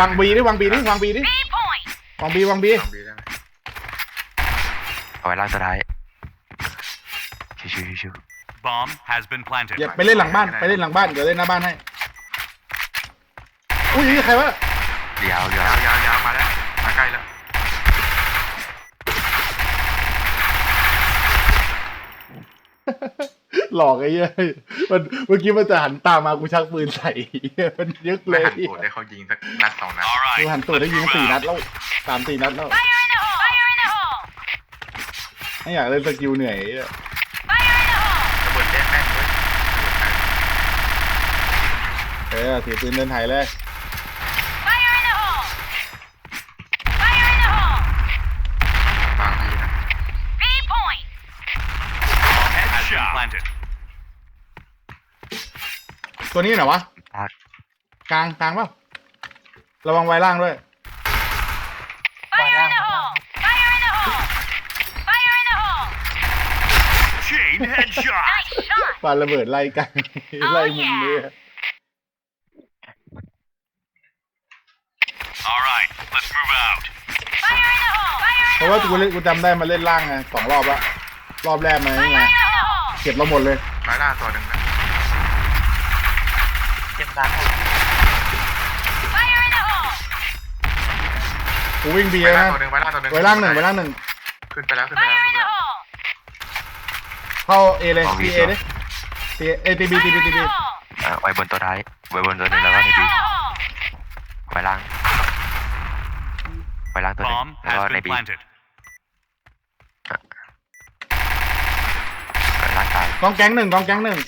วางบีดิวางบีดิวางบีดิ B point. วางบีวางบีลองบีได้ไหมเอาไว้ล่างสุดท้ายชิวชิวชิว Bomb has been planted. อย่าไปเล่นหลังบ้านไปเล่นหลังบ้านเดี๋ยวเล่นหน้าบ้านให้อุ้ยใครวะยาวยาวยาวยาวยาวมาแล้วมาใกล้แล้ว หลอกไอ้เหี้ยมันเมื่อกี้มันจะหันตามมากูชักปืนใส่มันยึกเลไม่ยหันตูดให้เขายิงสักนัดสองนัด All กู right. หันตัวได้ let's ยิง move สี่ out. นัดแล้วสามสี่นัดแล้ว Fire in the hole. Fire in the hole. ไม่อยากเล่นสกิลเหนื่อยไอ้เหี้ย Fire in the hole. ระเบิดเล่นแม่นเว้ยระเบิดไทยเออถือปืนเดินไทยเลย Fire in the hole. Fire in the hole. บางทีนะ B point. Bomb has been planted. ตัวนี้ไหนวะพลาดกลางกลางเปล่าระวังไวล่างด้วย Fire in the hole. Fire in the hole. Fire in the hole. Chain headshot. Nice shot. ปาระเบิดไล่กัน ไล่มุมนี้ All right. Let's move out. Fire in the hole. Fire เพ in ราะ the ว่า hole. กูเล่นกูจำได้มาเล่นล่างไงสองรอบละรอบแรกมานี่ไง Fire in the hole. เก็บเราหมดเลยมาล่าตัวหนึ่งนะ Fire in the hole. กูวิ่งบีไปล่านะตัวหนึ่งไปล่าตัวหนึ่งไว้ล่างหนึ่งไว้ล่างหนึ่งขึ้นไปแล้วขึ้นไปแล้ว Fire ขึ้น in ไป the แล้ว hole. เข้าเอเลยบีเอเลยตีเอตีบี Fire ตีบี in ตี the บี hole. อะไว้บนตัวท้ายไว้บนตัวหนึ่งแล้วก็ Fire ใน in บี the hole. ไว้ล่างไว้ล่างตัวหนึ่ง Bomb แล้วก็ has ใน been บี planted. ไว้ล่างตายกองแก๊งหนึ่งกองแก๊งหนึ่ง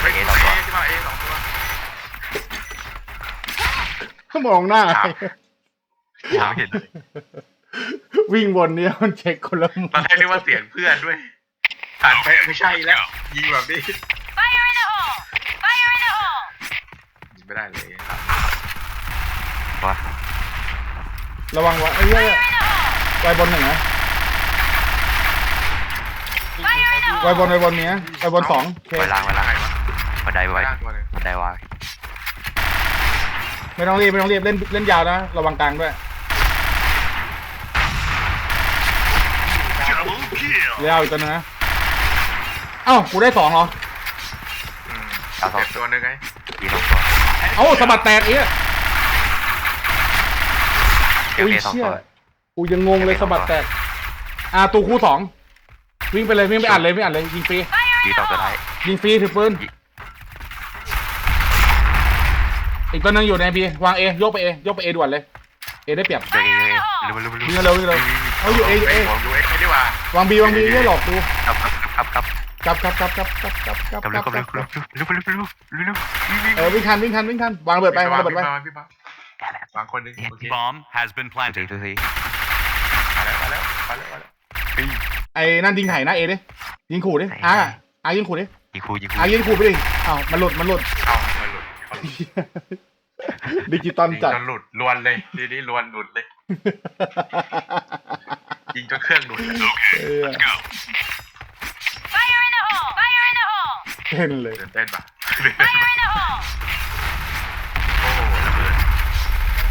เฮ้ยเอสองตัว ที่มาเอสองตัวมองหน้าครับยังไม่เห็นวิ่งบนเนี่ยมันเช็คคนละมุมตอนแรกนึกว่าเสียงเพื่อนด้วยหันไปไม่ใช่แล้ว ยิงแบบนี้ Fire in the hole. Fire in the hole. ยิงไม่ได้เลยครับว่าระวังไว้ไอ้เหี้ย Fire in the hole. ไวบนหนึ่งนะ Fire in the ไว hole. บนไวบนเนี้ยไวบนสองโอเคไว้ล่างไว้ล่างใครวะ บันไดไปไว้ล่างตัวหนึ่งบันไดไว้ไม่ต้องรีบไม่ต้องรีบเล่นเล่นยาวนะ ระวังกลางด้วย Double kill. เลี้ยวอีกตัวนึงนะเอ้ากูได้สองเหรอ อืมเอาสองเจ็บตัวหนึ่งไงบีสองตัวเอ้าสะบัดแตกเอี้ยเกี่ยวอุ้ยเอสองเชี่ยตัว กูยังงงเลยสะบัดแตก อ่าตูคู่สองวิ่งไปเลยวิ่งไปอัดเลยวิ่งอัดเลยยิงฟรีบีสองตัวท้ายยิงฟรีถือปืน อีกตัวหนึงอยู่ในพีวางเอยกไปเอยกไปเอด่วนเลยเอได้เปรียบเดี๋ยวเดี๋ยวเดี๋ยวเร็วเร็วเร็ววิ่งเร็ววิ่งเร็วเอาอยู่เออยู่เอผมดูเอ็กไม่ได้ว่าวางบีวางบีไม่หลอกกูครับครับครับครับกลับกลับกลับกลับกลับกลับกลับกำลังกลับกำลังกลับเร็วเร็วเร็วเร็วเร็วเร็วเร็วเออวิ่งทันวิ่งทันวิ่งทันวางระเบิดไปวางระเบิดไปพี่บอลพี่บอลวางคนหนึ่งโอเค Bomb has been ดูสิ planted. ดูสิมาแล้วมาแล้วมาแล้วมาแล้วไอ้นั่นยิงไห่นะเอดิยิงขู่ดิอ่าอ่ายิงขู่ดิยิงคูยิงคูอ่ายิงขู่ไปดิอ้าวมันหลุดมันหลุดเอ้ามันหลุดเขาหลุด ดิจิตอลยิงจัดจนหลุดลวนเลยทีนี้ลวนหลุดเลยยิงจนเครื่องหลุดเลยเออ Go. Fire in the hole. Fire in the hole. เต้นเลยเดินเต้นปะ Fire in the hole. โอ้โหระเบิด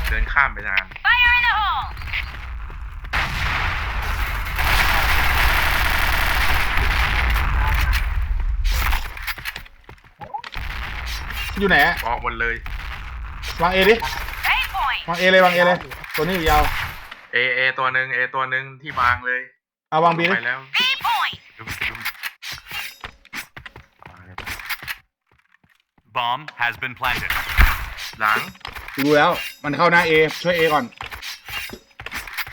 เดินข้ามไปนาน Fire in the hole. อยู่ไหนอะออกหมดเลยวางเอดิ A point. วางเอเลยวางเอเลยตัวนี้อยู่ยาวเอเอตัวหนึ่งเอตัวหนึ่งที่วางเลยเอาวางบีดิไปแล้ว B point. ดูดู Bomb has been planted. หลังดูแล้ว มันเข้าหน้าเอช่วยเอก่อน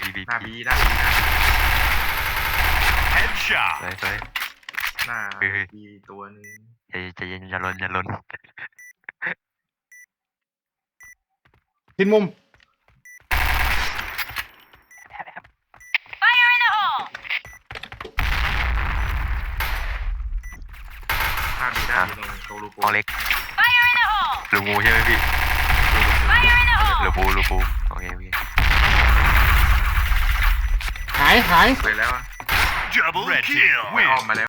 บีบีหน้าบีบีหน้าบีหน้า Headshot. สวยสวยหน้าเฮ้ยบีตัวหนึง ใจใจเย็นอย่าลนอย่าลน ทิ้นมุม Fire in the hole. หน้าบีหน้าบีในโตลูโกห้องเล็ก Fire in the hole. ลูงูใช่ไหมพี่ Fire in the ลู hole. ปูลูปูโอเคโอเคหายหาย ไปแล้วอะ Double kill. ไม่ออกมาแล้ว